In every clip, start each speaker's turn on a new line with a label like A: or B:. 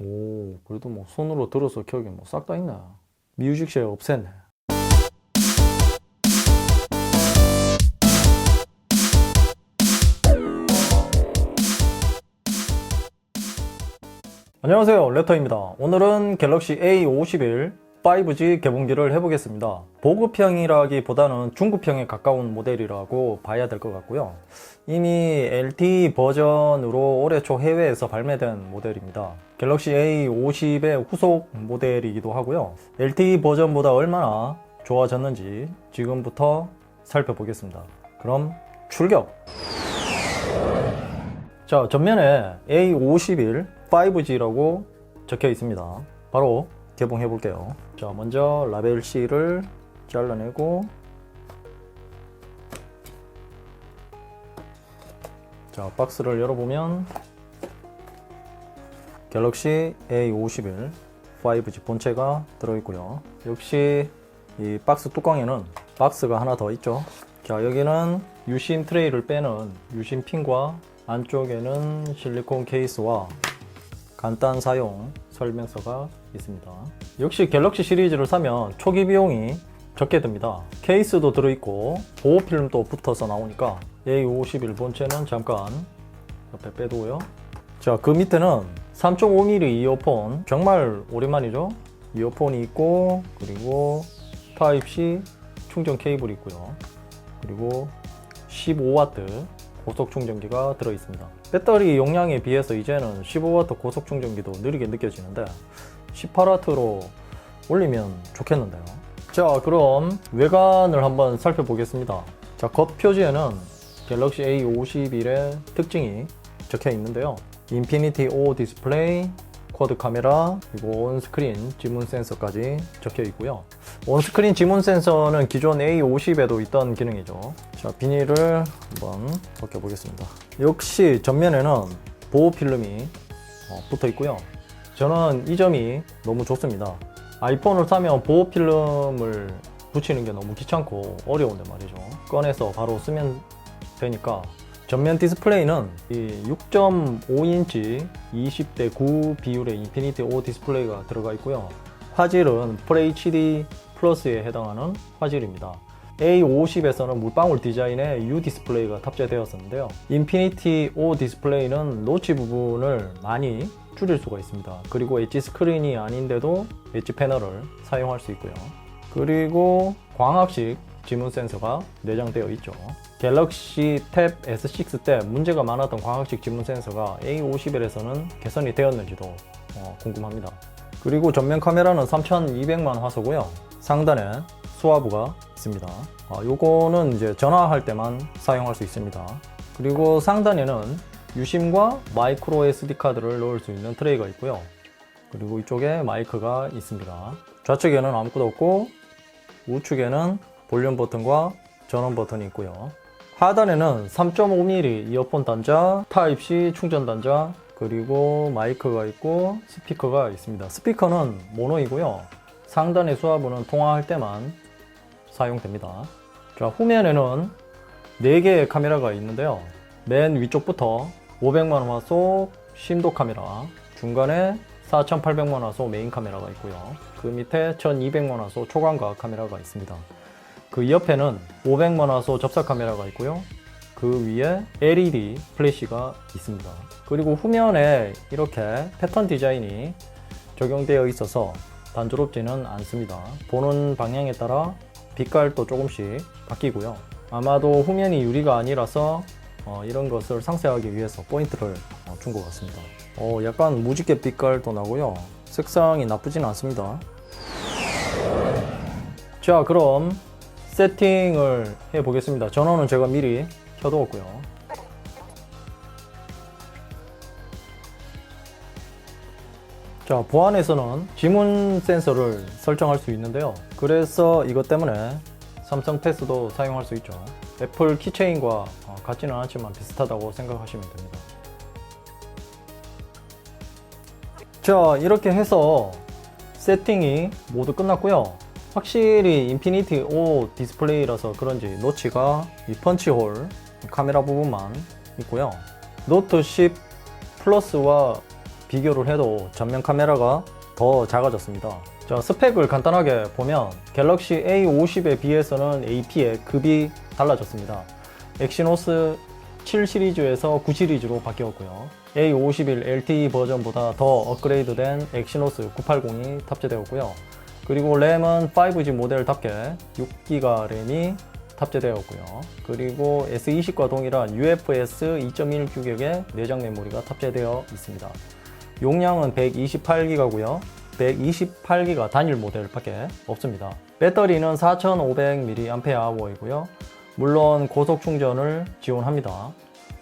A: 오, 그래도 뭐 손으로 들어서 켜기 뭐 싹 다 있네. 뮤직쉐어 없앴네. 안녕하세요 레터입니다 오늘은 갤럭시 A51 5G 개봉기를 해보겠습니다 보급형이라기보다는 중급형에 가까운 모델이라고 봐야 될 것 같고요 이미 LTE 버전으로 올해 초 해외에서 발매된 모델입니다 갤럭시 A50의 후속 모델이기도 하고요 LTE 버전보다 얼마나 좋아졌는지 지금부터 살펴보겠습니다 그럼 출격! 자, 전면에 A51 5G라고 적혀 있습니다. 바로 개봉해 볼게요. 자, 먼저 라벨 C를 잘라내고 자, 박스를 열어보면 갤럭시 A51 5G 본체가 들어있고요. 역시 이 박스 뚜껑에는 박스가 하나 더 있죠. 자, 여기는 유심 트레이를 빼는 유심 핀과 안쪽에는 실리콘 케이스와 간단 사용 설명서가 있습니다. 역시 갤럭시 시리즈를 사면 초기 비용이 적게 듭니다. 케이스도 들어있고 보호 필름도 붙어서 나오니까 A51 본체는 잠깐 옆에 빼두고요. 자, 그 밑에는 3.5mm 이어폰 정말 오랜만이죠? 이어폰이 있고 그리고 타입C 충전 케이블이 있고요. 그리고 15W 고속 충전기가 들어 있습니다. 배터리 용량에 비해서 이제는 15W 고속 충전기도 느리게 느껴지는데 18W로 올리면 좋겠는데요. 자, 그럼 외관을 한번 살펴보겠습니다. 자, 겉 표지에는 갤럭시 A51의 특징이 적혀 있는데요. 인피니티 O 디스플레이, 쿼드 카메라, 그리고 온스크린 지문 센서까지 적혀 있고요. 온스크린 지문 센서는 기존 A50에도 있던 기능이죠. 자, 비닐을 한번 벗겨 보겠습니다. 역시 전면에는 보호 필름이 어, 붙어 있고요. 저는 이 점이 너무 좋습니다. 아이폰을 사면 보호 필름을 붙이는 게 너무 귀찮고 어려운데 말이죠. 꺼내서 바로 쓰면 되니까 전면 디스플레이는 이 6.5인치 20대 9 비율의 인피니티 O 디스플레이가 들어가 있고요. 화질은 FHD 플러스에 해당하는 화질입니다. A50에서는 물방울 디자인의 U 디스플레이가 탑재되었었는데요. 인피니티 O 디스플레이는 노치 부분을 많이 줄일 수가 있습니다. 그리고 엣지 스크린이 아닌데도 엣지 패널을 사용할 수 있고요. 그리고 광학식 지문 센서가 내장되어 있죠. 갤럭시 탭 S6 때 문제가 많았던 광학식 지문 센서가 A51에서는 개선이 되었는지도 어, 궁금합니다. 그리고 전면 카메라는 3200만 화소고요. 상단에 수화부가 있습니다. 아, 요거는 이제 전화할 때만 사용할 수 있습니다. 그리고 상단에는 유심과 마이크로 SD 카드를 넣을 수 있는 트레이가 있고요. 그리고 이쪽에 마이크가 있습니다. 좌측에는 아무것도 없고 우측에는 볼륨 버튼과 전원 버튼이 있고요. 하단에는 3.5mm 이어폰 단자, 타입C 충전 단자, 그리고 마이크가 있고 스피커가 있습니다. 스피커는 모노이고요. 상단의 수화부는 통화할 때만 사용됩니다. 자, 후면에는 4개의 카메라가 있는데요. 맨 위쪽부터 500만 화소 심도 카메라, 중간에 4800만 화소 메인 카메라가 있고요. 그 밑에 1200만 화소 초광각 카메라가 있습니다. 그 옆에는 500만 화소 접사 카메라가 있고요. 그 위에 LED 플래시가 있습니다. 그리고 후면에 이렇게 패턴 디자인이 적용되어 있어서 단조롭지는 않습니다. 보는 방향에 따라 빛깔도 조금씩 바뀌고요. 아마도 후면이 유리가 아니라서 어, 이런 것을 상세하기 위해서 포인트를 어, 준것 같습니다. 어, 약간 무지개 빛깔도 나고요. 색상이 나쁘진 않습니다. 자, 그럼 세팅을 해 보겠습니다. 전원은 제가 미리 켜두었고요. 자, 보안에서는 지문 센서를 설정할 수 있는데요. 그래서 이것 때문에 삼성 패스도 사용할 수 있죠. 애플 키체인과 어, 같지는 않지만 비슷하다고 생각하시면 됩니다. 자, 이렇게 해서 세팅이 모두 끝났고요. 확실히 인피니티 O 디스플레이라서 그런지 노치가 이 펀치홀 카메라 부분만 있고요. 노트 10 플러스와 비교를 해도 전면 카메라가 더 작아졌습니다. 자, 스펙을 간단하게 보면 갤럭시 A50에 비해서는 AP의 급이 달라졌습니다. 엑시노스 7 시리즈에서 9 시리즈로 바뀌었고요. A51 LTE 버전보다 더 업그레이드된 엑시노스 980이 탑재되었고요. 그리고 램은 5G 모델답게 6기가 램이 탑재되었고요. 그리고 S20과 동일한 UFS 2.1 규격의 내장 메모리가 탑재되어 있습니다. 용량은 128기가고요. 128기가 단일 모델밖에 없습니다. 배터리는 4500mAh이고요. 물론 고속 충전을 지원합니다.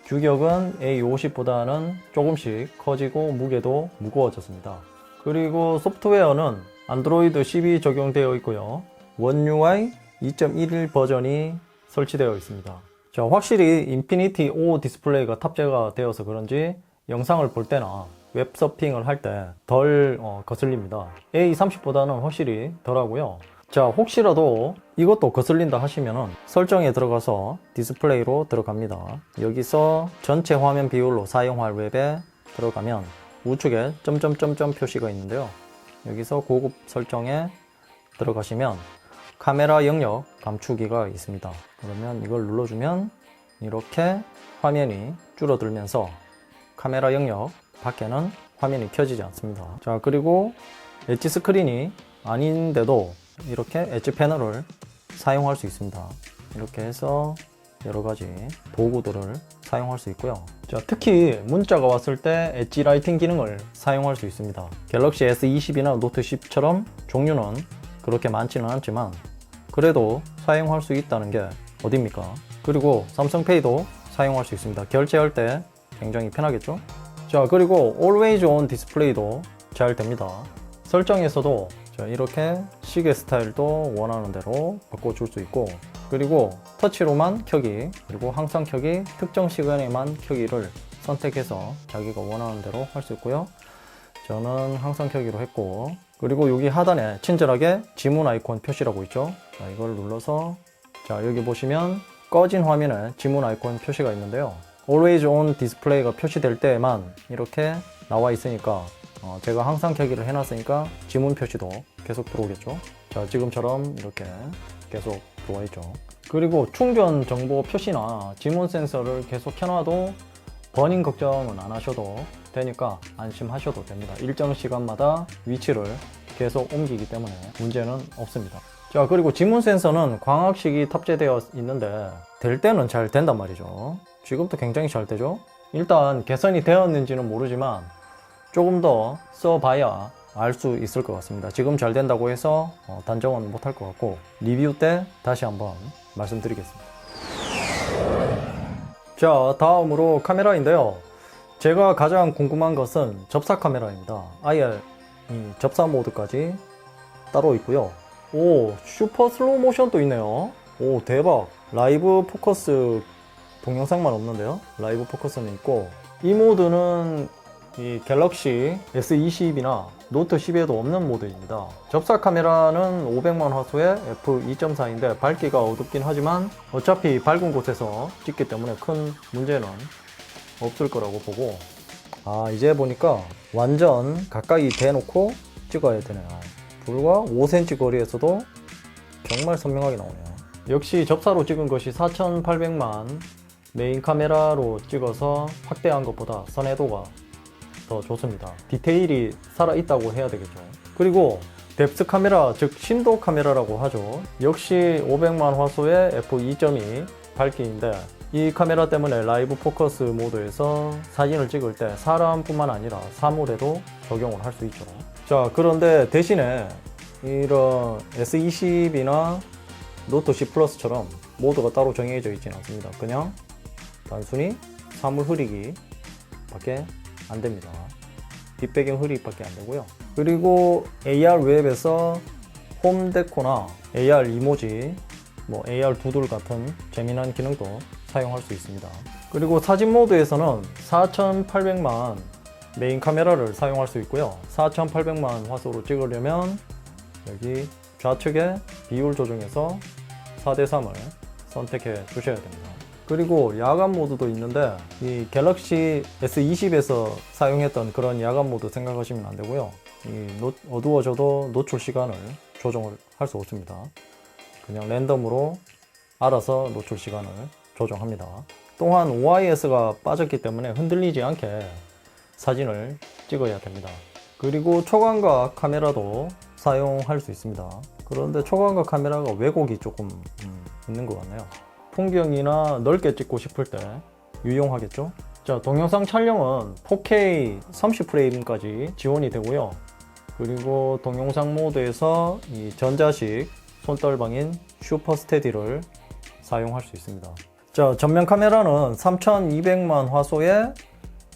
A: 규격은 A50보다는 조금씩 커지고 무게도 무거워졌습니다. 그리고 소프트웨어는 안드로이드 10이 적용되어 있고요. 원 UI 2.11 버전이 설치되어 있습니다. 자, 확실히 인피니티 5 디스플레이가 탑재가 되어서 그런지 영상을 볼 때나 웹 서핑을 할 때덜 거슬립니다. A30보다는 확실히 덜하고요. 자, 혹시라도 이것도 거슬린다 하시면은 설정에 들어가서 디스플레이로 들어갑니다. 여기서 전체 화면 비율로 사용할 웹에 들어가면 우측에 점점점점 표시가 있는데요. 여기서 고급 설정에 들어가시면 카메라 영역 감추기가 있습니다. 그러면 이걸 눌러주면 이렇게 화면이 줄어들면서 카메라 영역 밖에는 화면이 켜지지 않습니다. 자, 그리고 엣지 스크린이 아닌데도 이렇게 엣지 패널을 사용할 수 있습니다. 이렇게 해서 여러 가지 도구들을 사용할 수 있고요. 자, 특히 문자가 왔을 때 엣지 라이팅 기능을 사용할 수 있습니다. 갤럭시 S20이나 노트 10처럼 종류는 그렇게 많지는 않지만 그래도 사용할 수 있다는 게 어딥니까? 그리고 삼성페이도 사용할 수 있습니다. 결제할 때 굉장히 편하겠죠? 자, 그리고 Always On 디스플레이도 잘 됩니다. 설정에서도 자, 이렇게 시계 스타일도 원하는 대로 바꿔줄 수 있고 그리고 터치로만 켜기 그리고 항상 켜기 특정 시간에만 켜기를 선택해서 자기가 원하는 대로 할 수 있고요. 저는 항상 켜기로 했고 그리고 여기 하단에 친절하게 지문 아이콘 표시라고 있죠? 자, 이걸 눌러서 자 여기 보시면 꺼진 화면에 지문 아이콘 표시가 있는데요 Always On 디스플레이가 표시될 때에만 이렇게 나와 있으니까 어, 제가 항상 켜기를 해놨으니까 지문 표시도 계속 들어오겠죠. 자, 지금처럼 이렇게 계속 들어와 있죠. 그리고 충전 정보 표시나 지문 센서를 계속 켜놔도 버닝 걱정은 안 하셔도 되니까 안심하셔도 됩니다. 일정 시간마다 위치를 계속 옮기기 때문에 문제는 없습니다. 자, 그리고 지문 센서는 광학식이 탑재되어 있는데 될 때는 잘 된단 말이죠. 지금도 굉장히 잘 되죠. 일단 개선이 되었는지는 모르지만 조금 더 써봐야 알 수 있을 것 같습니다. 지금 잘 된다고 해서 어, 단정은 못할 것 같고 리뷰 때 다시 한번 말씀드리겠습니다. 자, 다음으로 카메라인데요. 제가 가장 궁금한 것은 접사 카메라입니다. 이 접사 모드까지 따로 있고요. 오, 슈퍼 슬로우 모션도 있네요. 오, 대박. 라이브 포커스 동영상만 없는데요. 라이브 포커스는 있고 이 모드는 이 갤럭시 S20이나 노트 10에도 없는 모드입니다. 접사 카메라는 500만 화소의 f2.4인데 밝기가 어둡긴 하지만 어차피 밝은 곳에서 찍기 때문에 큰 문제는 없을 거라고 보고 아 이제 보니까 완전 가까이 대놓고 찍어야 되네요. 불과 5cm 거리에서도 정말 선명하게 나오네요. 역시 접사로 찍은 것이 4800만 메인 카메라로 찍어서 확대한 것보다 선해도가 더 좋습니다. 디테일이 살아있다고 해야 되겠죠. 그리고 뎁스 카메라, 즉 심도 카메라라고 하죠. 역시 500만 화소의 f2.2 밝기인데 이 카메라 때문에 라이브 포커스 모드에서 사진을 찍을 때 사람뿐만 아니라 사물에도 적용을 할 수 있죠. 자, 그런데 대신에 이런 S20이나 노트 10 플러스처럼 모드가 따로 정해져 있지는 않습니다. 그냥 단순히 사물 흐리기 밖에 안 됩니다. 뒷배경 흐리기 밖에 안 되고요. 그리고 AR 웹에서 홈 데코나 AR 이모지, 뭐 AR 두들 같은 재미난 기능도 사용할 수 있습니다. 그리고 사진 모드에서는 4800만 메인 카메라를 사용할 수 있고요. 4800만 화소로 찍으려면 여기 좌측에 비율 조정에서 4대3을 선택해 주셔야 됩니다. 그리고 야간 모드도 있는데 이 갤럭시 S20에서 사용했던 그런 야간 모드 생각하시면 안 되고요. 이 노- 어두워져도 노출 시간을 조정을 할 수 없습니다. 그냥 랜덤으로 알아서 노출 시간을 조정합니다. 또한 OIS가 빠졌기 때문에 흔들리지 않게 사진을 찍어야 됩니다. 그리고 초광각 카메라도 사용할 수 있습니다. 그런데 초광각 카메라가 왜곡이 조금 음, 있는 것 같네요. 풍경이나 넓게 찍고 싶을 때 유용하겠죠? 자, 동영상 촬영은 4K 30프레임까지 지원이 되고요. 그리고 동영상 모드에서 이 전자식 손떨방인 슈퍼 스테디를 사용할 수 있습니다. 자, 전면 카메라는 3200만 화소의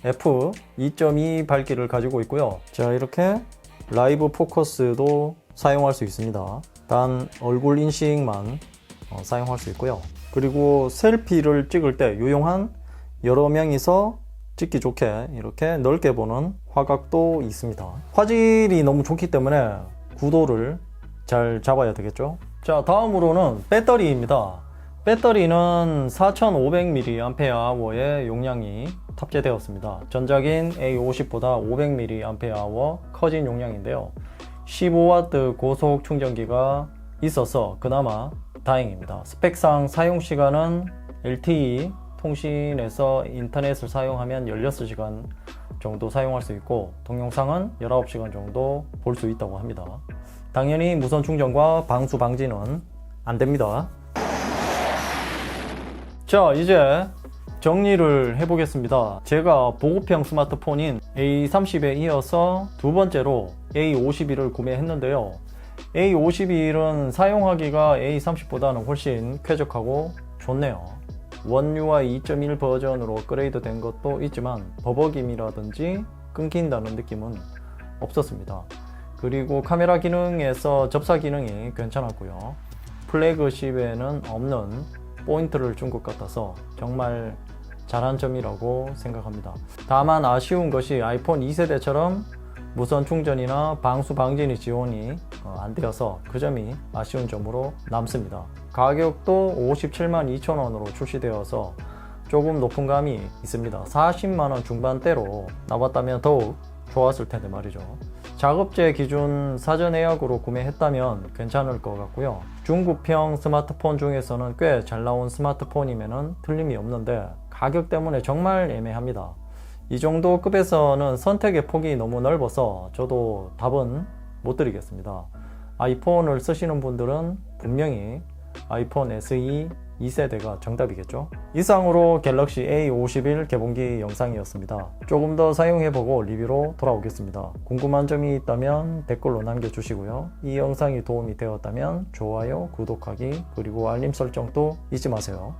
A: f 2.2 밝기를 가지고 있고요. 자, 이렇게 라이브 포커스도 사용할 수 있습니다. 단 얼굴 인식만 어, 사용할 수 있고요. 그리고 셀피를 찍을 때 유용한 여러 명이서 찍기 좋게 이렇게 넓게 보는 화각도 있습니다. 화질이 너무 좋기 때문에 구도를 잘 잡아야 되겠죠. 자, 다음으로는 배터리입니다. 배터리는 4500mAh의 용량이 탑재되었습니다. 전작인 A50보다 500mAh 커진 용량인데요. 15W 고속 충전기가 있어서 그나마 다행입니다. 스펙상 사용 시간은 LTE 통신에서 인터넷을 사용하면 16시간 정도 사용할 수 있고 동영상은 19시간 정도 볼 수 있다고 합니다. 당연히 무선 충전과 방수 방지는 안 됩니다. 자, 이제 정리를 해보겠습니다. 제가 보급형 스마트폰인 A30에 이어서 두 번째로 A51을 구매했는데요. A51은 사용하기가 A30보다는 훨씬 쾌적하고 좋네요. 원UI 2.1 버전으로 업그레이드 된 것도 있지만 버벅임이라든지 끊긴다는 느낌은 없었습니다. 그리고 카메라 기능에서 접사 기능이 괜찮았고요. 플래그십에는 없는 포인트를 준 것 같아서 정말 잘한 점이라고 생각합니다. 다만 아쉬운 것이 아이폰 2세대처럼 무선 충전이나 방수 방진이 지원이 어, 안 되어서 그 점이 아쉬운 점으로 남습니다. 가격도 57만 2천 원으로 출시되어서 조금 높은 감이 있습니다. 40만 원 중반대로 나왔다면 더욱 좋았을 텐데 말이죠. 작업제 기준 사전 예약으로 구매했다면 괜찮을 것 같고요. 중급형 스마트폰 중에서는 꽤 잘 나온 스마트폰이면 틀림이 없는데 가격 때문에 정말 애매합니다. 이 정도 급에서는 선택의 폭이 너무 넓어서 저도 답은 못 드리겠습니다. 아이폰을 쓰시는 분들은 분명히 아이폰 SE 2세대가 정답이겠죠. 이상으로 갤럭시 A51 개봉기 영상이었습니다. 조금 더 사용해보고 리뷰로 돌아오겠습니다. 궁금한 점이 있다면 댓글로 남겨주시고요. 이 영상이 도움이 되었다면 좋아요, 구독하기, 그리고 알림 설정도 잊지 마세요.